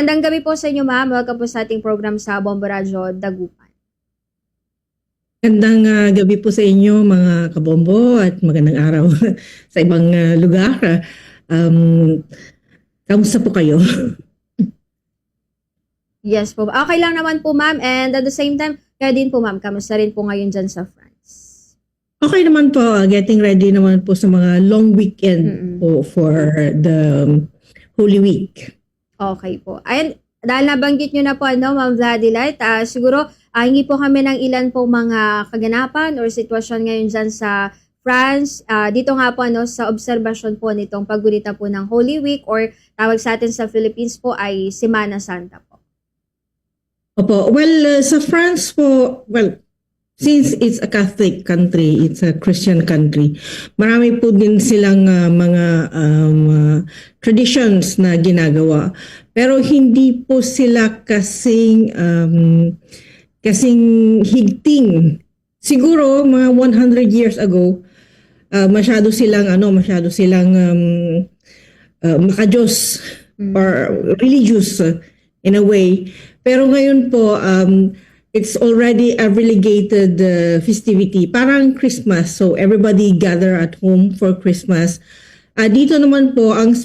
Magandang gabi po sa inyo, ma'am. Welcome po sa ating program sa Bombo Radio Dagupan. Magandang ah, gabi po sa inyo mga kabombo at magandang araw sa ibang ah, lugar. Um, kamusta po kayo? Yes po. Okay lang naman po, ma'am. And at the same time, kaya din po, ma'am, kamusta rin po ngayon dyan sa France? Okay naman po, ah, getting ready naman po sa mga long weekend Mm-mm. po for the um, Holy Week. Okay po. Ayun, dahil nabanggit nyo na po, ano, Ma'am Vladilite, ah, siguro, ah, hingi po kami ng ilan po mga kaganapan or sitwasyon ngayon dyan sa France. Ah, dito nga po, ano, sa obserbasyon po nitong paggunita po ng Holy Week or tawag sa atin sa Philippines po ay Semana Santa po. Opo, well, uh, sa France po, well, since it's a Catholic country, it's a Christian country, marami po din silang uh, mga um, uh, traditions na ginagawa. Pero hindi po sila kasing um, kasing higting. Siguro mga 100 years ago, uh, masyado silang ano, masyado silang um, uh, makajos Mm. or religious uh, in a way. Pero ngayon po, um, it's already a relegated uh, festivity. Parang Christmas. So everybody gather at home for Christmas. Ah, dito naman po, ang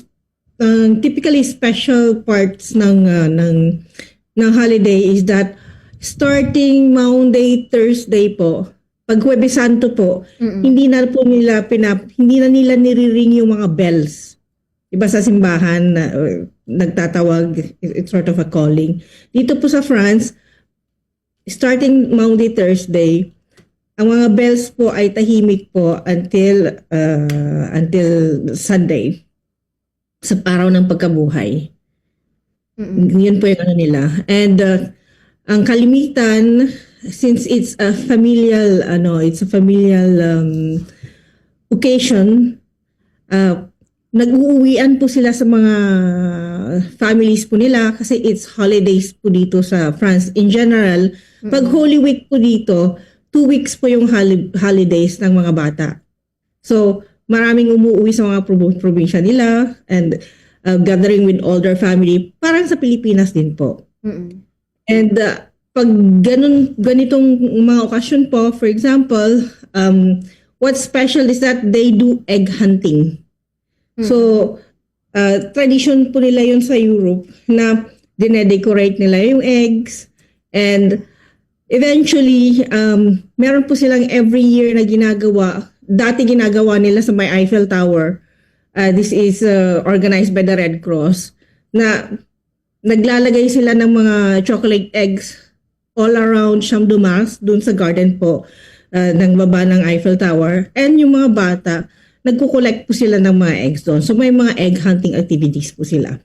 ang typically special parts ng, uh, ng, ng holiday is that starting Monday, Thursday po, pag Huwebes Santo po, Mm-mm. hindi na po nila pinap, hindi na nila niriring yung mga bells. Iba sa simbahan na uh, nagtatawag, it's sort of a calling. Dito po sa France, starting Monday, Thursday, ang mga bells po ay tahimik po until uh, until Sunday sa araw ng pagkabuhay. Mm-mm. Yun po yung ano nila. And uh, ang kalimitan, since it's a familial, ano, it's a familial um, occasion, uh, nag-uuwian po sila sa mga families po nila kasi it's holidays po dito sa France. In general, pag Holy Week po dito, two weeks po yung holi- holidays ng mga bata. So, maraming umuwi sa mga prob- probinsya nila and uh, gathering with older family. Parang sa Pilipinas din po. Mm-mm. And uh, pag ganun, ganitong mga okasyon po, for example, um, what's special is that they do egg hunting. So, uh, tradition po nila yun sa Europe na dinedecorate nila yung eggs and eventually, um, meron po silang every year na ginagawa. Dati ginagawa nila sa may Eiffel Tower. Uh, this is uh, organized by the Red Cross na naglalagay sila ng mga chocolate eggs all around Champ de Mars, dun sa garden po uh, ng baba ng Eiffel Tower. And yung mga bata, nagko-collect po sila ng mga eggs doon. So may mga egg hunting activities po sila.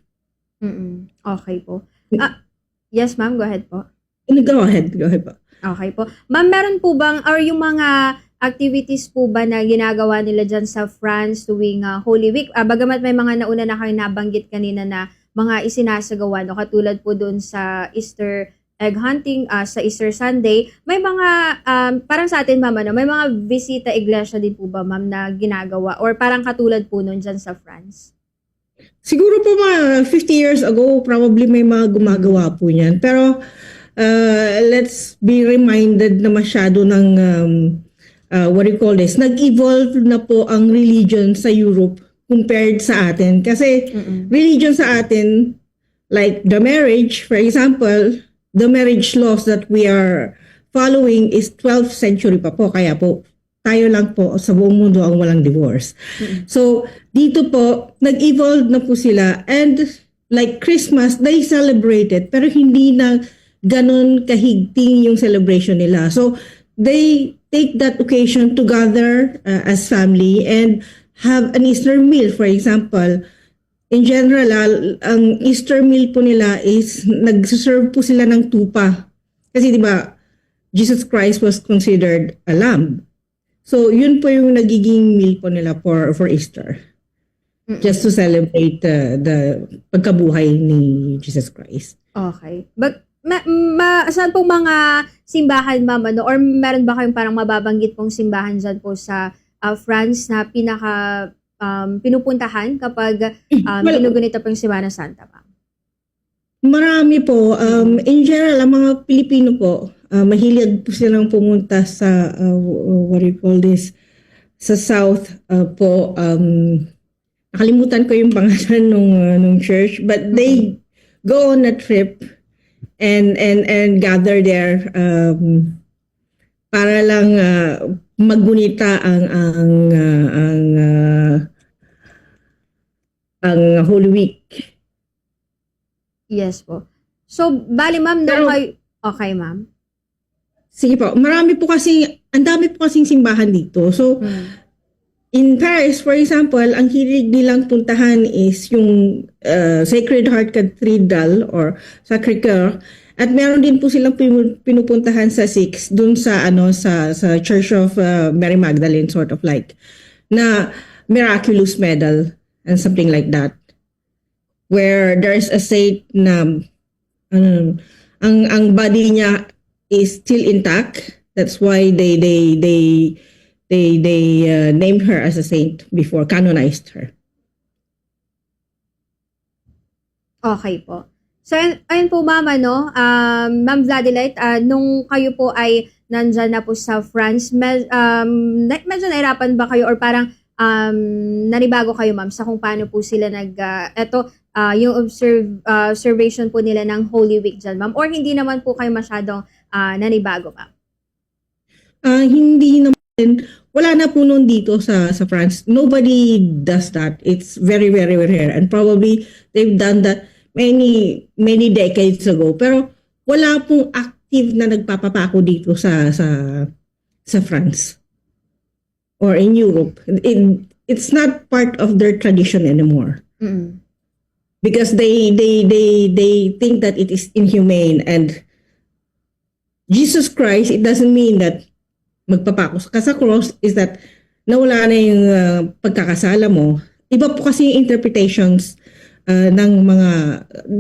Mm-mm. Okay po. Ah, yes, ma'am. Go ahead po. And go ahead, go ahead po. Okay po. Ma'am, meron po bang, or yung mga activities po ba na ginagawa nila dyan sa France tuwing ah, Holy Week? Ah, bagamat may mga nauna na kayo nabanggit kanina na mga isinasagawa, no? katulad po doon sa Easter egg hunting ah, sa Easter Sunday, may mga, um, parang sa atin ma'am, ano, may mga bisita iglesia din po ba ma'am na ginagawa? Or parang katulad po nun dyan sa France? Siguro po mga 50 years ago, probably may mga gumagawa po niyan. Pero uh, let's be reminded na masyado ng, um, uh, what do you call this, nag-evolve na po ang religion sa Europe compared sa atin. Kasi Mm-mm. religion sa atin, like the marriage, for example, the marriage laws that we are following is 12th century pa po. Kaya po, tayo lang po sa buong mundo ang walang divorce. Mm-mm. So, dito po, nag-evolve na po sila. And like Christmas, they celebrate it. Pero hindi na ganun kahigting yung celebration nila. So, they take that occasion to gather uh, as family and have an Easter meal, for example. In general, ah, ang Easter meal po nila is nag-serve po sila ng tupa. Kasi 'di ba, Jesus Christ was considered a lamb. So, yun po yung nagiging meal po nila for for Easter. Mm-mm. Just to celebrate uh, the pagkabuhay ni Jesus Christ. Okay. But, ma, ma, saan pong mga simbahan, ma'am, ano? Or meron ba kayong parang mababanggit pong simbahan dyan po sa ah, France na pinaka um, pinupuntahan kapag um, Well, ginugunita po yung Semana Santa, ma'am? Marami po. Um, in general, ang mga Pilipino po, uh, mahilig po silang pumunta sa, uh, what do you call this, sa South uh, po. Um, nakalimutan ko yung pangalan nung, uh, nung church, but they go on a trip and and and gather there um, para lang uh, maggunita ang ang uh, ang uh, ang Holy Week. Yes po. So, bali ma'am, no kayo... Okay, ma'am. Sige po, marami po kasi, ang dami po kasing simbahan dito. So, Mm. in Paris, for example, ang hilig nilang puntahan is yung uh, Sacred Heart Cathedral or Sacré-Cœur. At meron din po silang pinu- pinupuntahan sa Six, dun sa ano sa sa Church of uh, Mary Magdalene sort of like na miraculous medal and something like that. Where there's a saint na ano, ang ang body niya is still intact. That's why they they they they they uh, named her as a saint before canonized her. Okay po. So, ayun, po ma'am, ano, um, ma'am Vladilite, ah, nung kayo po ay nandyan na po sa France, med, um, medyo nahirapan ba kayo or parang um, nanibago kayo ma'am sa kung paano po sila nag, ah, eto, ah, yung observe, ah, observation po nila ng Holy Week dyan ma'am or hindi naman po kayo masyadong ah, nanibago ma'am? Ah, hindi naman wala na po noon dito sa sa France. Nobody does that. It's very very very rare and probably they've done that many many decades ago. Pero wala pong active na nagpapapako dito sa sa sa France or in Europe. It, it's not part of their tradition anymore. Mm. because they they they they think that it is inhumane and Jesus Christ it doesn't mean that magpapako ka sa cross is that nawala na yung uh, pagkakasala mo iba po kasi yung interpretations uh, ng mga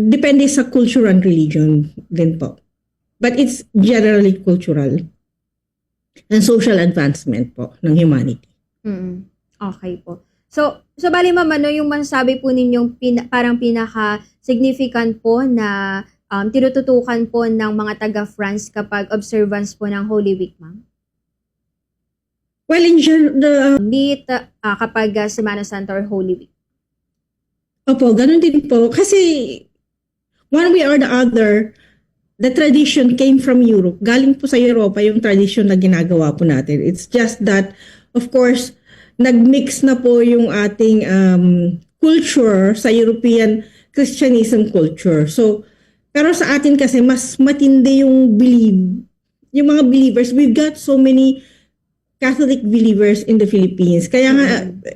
depende sa culture and religion din po but it's generally cultural and social advancement po ng humanity Mm. Okay po. So, so bali ma'am, ano yung masasabi po ninyong pina- parang pinaka-significant po na um, tinututukan po ng mga taga-France kapag observance po ng Holy Week, ma'am? well in gen- the Meet ah, kapag ah, Semana Santa or Holy Week. Opo, ganun din po. Kasi one way or the other, the tradition came from Europe. Galing po sa Europa yung tradition na ginagawa po natin. It's just that, of course, nagmix na po yung ating um, culture sa European Christianism culture. So, pero sa atin kasi mas matindi yung believe, yung mga believers. We've got so many Catholic believers in the Philippines. Kaya nga,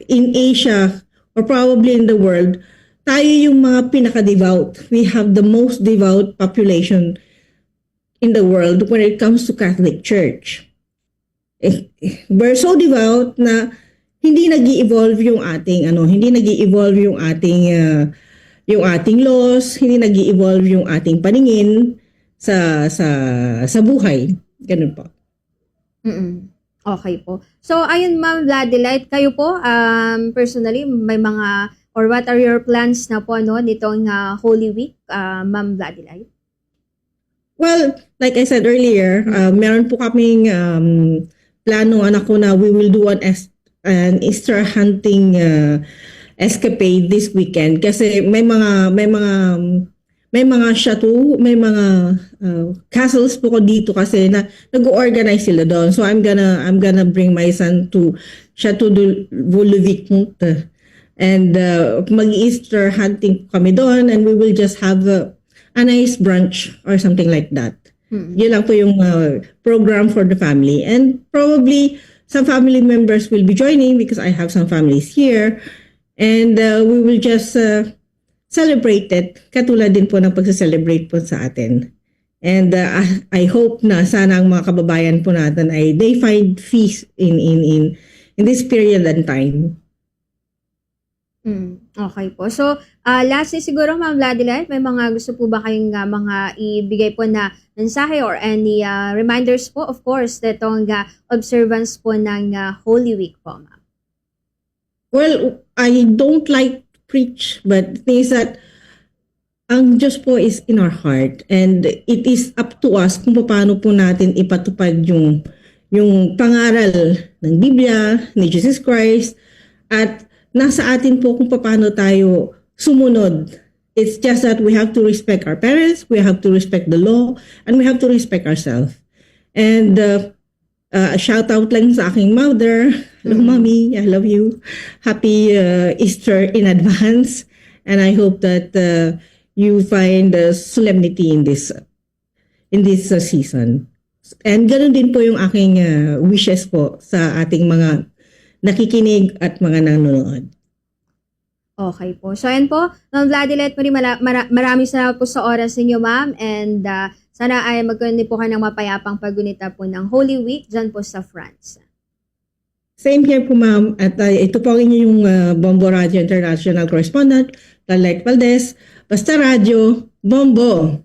in Asia, or probably in the world, tayo yung mga pinaka-devout. We have the most devout population in the world when it comes to Catholic Church. Eh, We're so devout na hindi nag evolve yung ating ano, hindi nag evolve yung ating uh, yung ating laws, hindi nag evolve yung ating paningin sa sa sa buhay. Ganun po. mm Okay po. So, ayun ma'am Vladilite, kayo po, um, personally, may mga, or what are your plans na po, no, nitong ah, Holy Week, ah, ma'am Vladilite? Well, like I said earlier, uh, meron po kaming um, plano anak ko na we will do an, es- an Easter hunting uh, escapade this weekend kasi may mga may mga may mga chateau, may mga uh, castles po ko dito kasi na nag-organize sila doon. So I'm gonna I'm gonna bring my son to Chateau de Vaux-le-Vicomte and uh, mag-Easter hunting kami doon and we will just have a, a nice brunch or something like that. Mm. Yun lang po yung uh, program for the family. And probably some family members will be joining because I have some families here. And uh, we will just uh, celebrate it katulad din po ng pagsa-celebrate po sa atin. And uh, I I hope na sana ang mga kababayan po natin ay they find peace in in in in this period and time. Mm, okay po. So, ah lastly siguro, Ma'am Vladilite, may mga gusto po ba kayong ah, mga ibigay po na mensahe or any ah, reminders po, of course, itong ah, observance po ng ah, Holy Week po, Ma'am? Well, I don't like to preach, but the thing is that ang Diyos po is in our heart and it is up to us kung paano po natin ipatupad yung yung pangaral ng Biblia ni Jesus Christ at nasa atin po kung paano tayo sumunod. It's just that we have to respect our parents, we have to respect the law, and we have to respect ourselves. And uh, uh, shout out lang sa aking mother. Hello, mommy. I love you. Happy uh, Easter in advance. And I hope that uh, you find uh, solemnity in this in this uh, season. And ganun din po yung aking uh, wishes po sa ating mga nakikinig at mga nanonood. Okay po. So, ayan po. Ma'am Vladilet, muli mala- mara- maraming salamat po sa oras ninyo, ma'am. And uh, sana ay magkaroon po kayo ng mapayapang pagunita po ng Holy Week dyan po sa France. Same here po ma'am. At uh, ito po ang inyong uh, Bombo Radio International Correspondent, Lalek Valdez. Basta Radio, Bombo!